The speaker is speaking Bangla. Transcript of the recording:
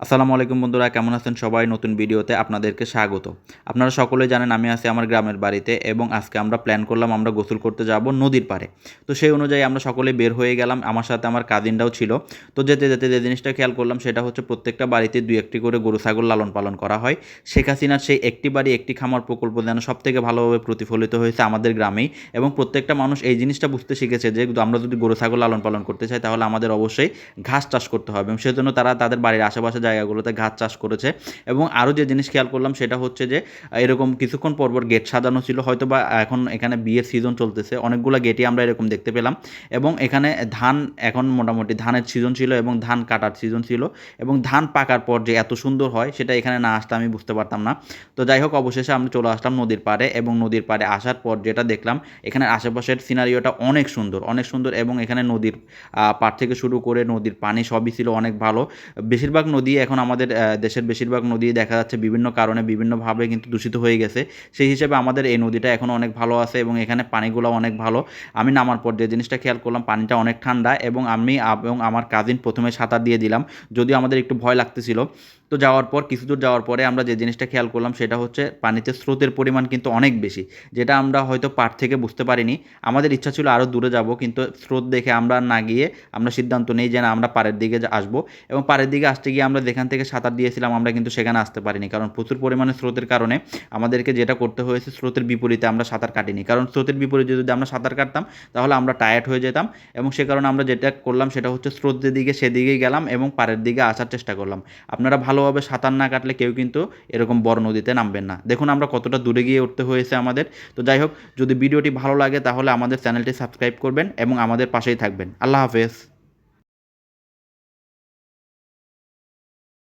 আসসালামু আলাইকুম বন্ধুরা, কেমন আছেন সবাই? নতুন ভিডিওতে আপনাদেরকে স্বাগত। আপনারা সকলেই জানেন আমি আছি আমার গ্রামের বাড়িতে এবং আজকে আমরা প্ল্যান করলাম আমরা গোসল করতে যাব নদীর পাড়ে। তো সেই অনুযায়ী আমরা সকলে বের হয়ে গেলাম। আমার সাথে আমার কাজিনরাও ছিল। তো যেতে যেতে যে জিনিসটা খেয়াল করলাম সেটা হচ্ছে প্রত্যেকটা বাড়িতে দুই একটি করে গরু ছাগল লালন পালন করা হয়। শেখ হাসিনার সেই একটি বাড়ি, একটি খামার প্রকল্প যেন সব থেকে ভালোভাবে প্রতিফলিত হয়েছে আমাদের গ্রামেই এবং প্রত্যেকটা মানুষ এই জিনিসটা বুঝতে শিখেছে যে আমরা যদি গরু ছাগল লালন পালন করতে চাই তাহলে আমাদের অবশ্যই ঘাস চাষ করতে হবে এবং সেজন্য তারা তাদের বাড়ির আশেপাশে জায়গাগুলোতে ঘাস চাষ করেছে। এবং আরও যে জিনিস খেয়াল করলাম সেটা হচ্ছে যে, এরকম কিছুক্ষণ পরপর গেট সাজানো ছিল হয়তো বা এখন এখানে বিয়ের সিজন চলতেছে, অনেকগুলো গেটই আমরা এরকম দেখতে পেলাম। এবং এখানে ধান এখন মোটামুটি ধানের সিজন ছিল এবং ধান কাটার সিজন ছিল। এবং ধান পাকার পর যে এত সুন্দর হয়, সেটা এখানে না আসলে আমি বুঝতে পারতাম না। তো যাই হোক, অবশেষে আমরা চলে আসলাম নদীর পাড়ে এবং নদীর পাড়ে আসার পর যেটা দেখলাম এখানে আশেপাশের সিনারিওটা অনেক সুন্দর অনেক সুন্দর এবং এখানে নদীর পাড় থেকে শুরু করে নদীর পানি সবই ছিল অনেক ভালো। বেশিরভাগ নদী এখন আমাদের দেশের বেশিরভাগ নদী দেখা যাচ্ছে বিভিন্ন কারণে বিভিন্নভাবে কিন্তু দূষিত হয়ে গেছে। সেই হিসেবে আমাদের এই নদীটা এখন অনেক ভালো আছে এবং এখানে পানিগুলো অনেক ভালো। আমি নামার পর যে জিনিসটা খেয়াল করলাম, পানিটা অনেক ঠান্ডা এবং আমি এবং আমার কাজিন প্রথমে সাঁতার দিয়ে দিলাম। যদিও আমাদের একটু ভয় লাগতেছিল। তো যাওয়ার পর, কিছু দূর যাওয়ার পরে আমরা যে জিনিসটা খেয়াল করলাম সেটা হচ্ছে পানিতে স্রোতের পরিমাণ কিন্তু অনেক বেশি, যেটা আমরা হয়তো পাট থেকে বুঝতে পারিনি। আমাদের ইচ্ছা ছিল আরও দূরে যাব, কিন্তু স্রোত দেখে আমরা না গিয়ে আমরা সিদ্ধান্ত নেই যে না, আমরা পাড়ের দিকে আসব। এবং পাড়ের দিকে আসতে গিয়ে আমরা যেখান থেকে সাঁতার দিয়েছিলাম, আমরা কিন্তু সেখানে আসতে পারিনি। কারণ প্রচুর পরিমাণে স্রোতের কারণে আমাদেরকে যেটা করতে হয়েছে, স্রোতের বিপরীতে আমরা সাঁতার কাটিনি। কারণ স্রোতের বিপরীতে যদি আমরা সাঁতার কাটতাম, তাহলে আমরা টায়ার্ড হয়ে যেতাম এবং সে কারণে আমরা যেটা করলাম, সেটা হচ্ছে স্রোতের দিকে সেদিকেই গেলাম এবং পাড়ের দিকে আসার চেষ্টা করলাম। আপনারা ভালোভাবে সাঁতার না কাটলে কেউ কিন্তু এরকম বড় নদীতে নামবেন না। দেখুন, আমরা কতটা দূরে গিয়ে উঠতে হয়েছে আমাদের। তো যাই হোক, যদি ভিডিওটি ভালো লাগে, তাহলে আমাদের চ্যানেলটি সাবস্ক্রাইব করবেন এবং আমাদের পাশেই থাকবেন। আল্লাহ হাফেজ।